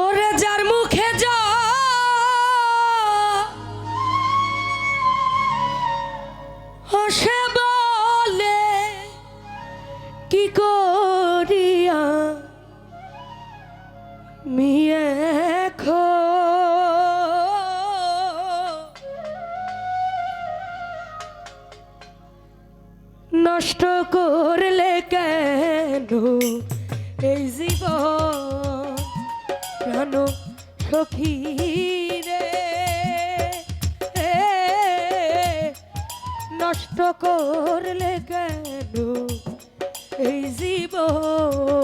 ওরে যার মুখে যা। বলে কি করিয়া নষ্ট করলে কেন এই জীবন? কেন সখী রে। নষ্ট করলে কেন এই জীবন?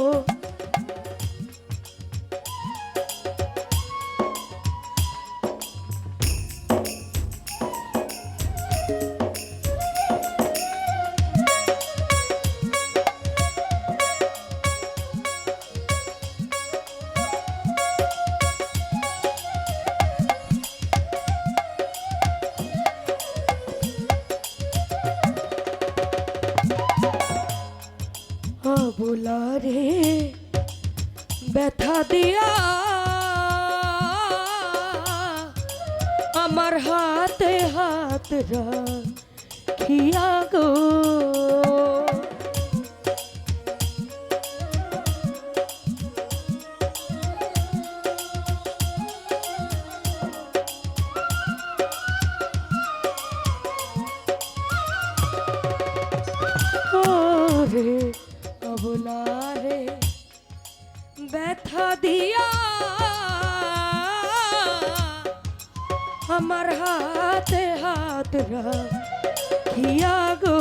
অবলারে ব্যথা দিয়া আমার হাতে হাত রাখিয়া গো। ওরে অবলারে ব্যথা দিয়া আমার হাতে হাত রাখিয়া গো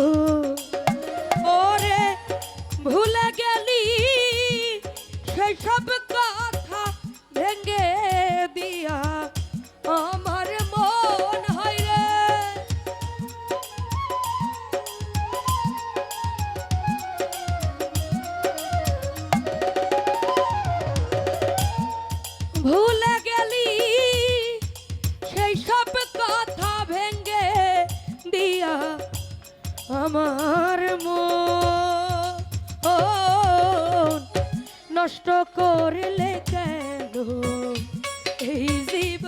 আমার মন নষ্ট করলে কেন? এই জীব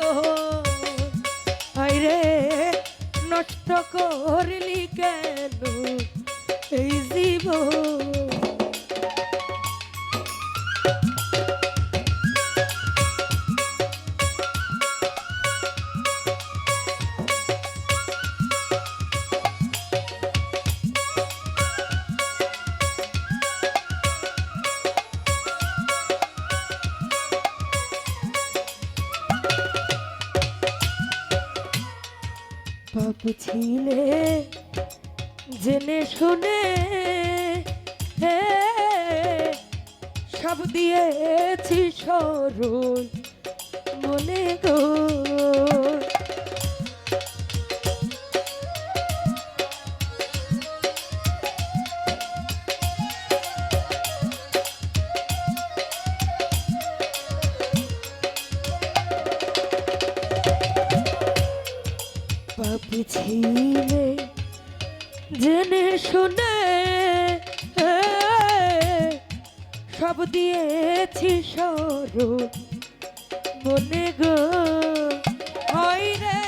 আইরে নষ্ট করলি ছিলে জেনে শুনে সব দিয়েছি সরল মনে গো। পাপি ছিলে জেনে শুনে সব দিয়েছি সরু মনে গো হয় রে।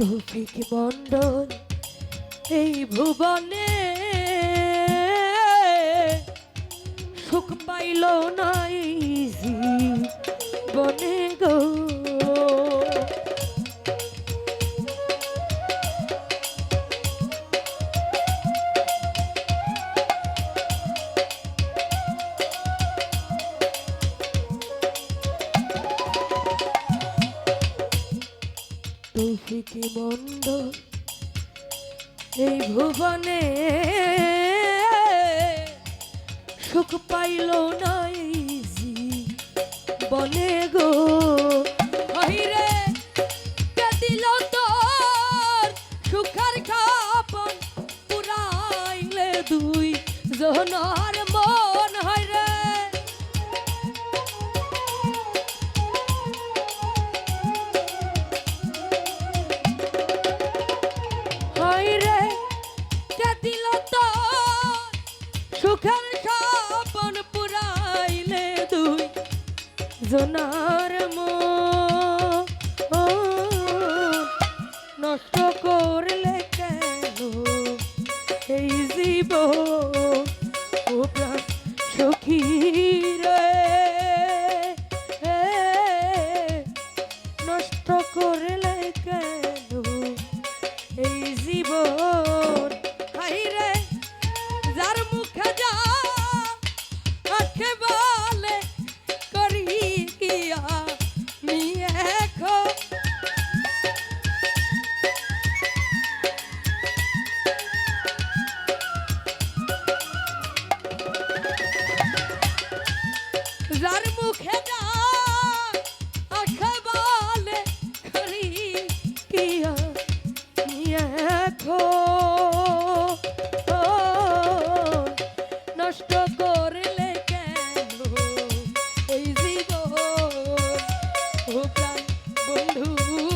তৌফিক মন্ডল এই ভুবনে সুখ পাইল নাই বনে গো। তৌফিকি মন্দ? এই ভুবনে সুখ পাইল নাই বনে গো। জনার ও নষ্ট করলে কেন? এই জীবন বন্ধু।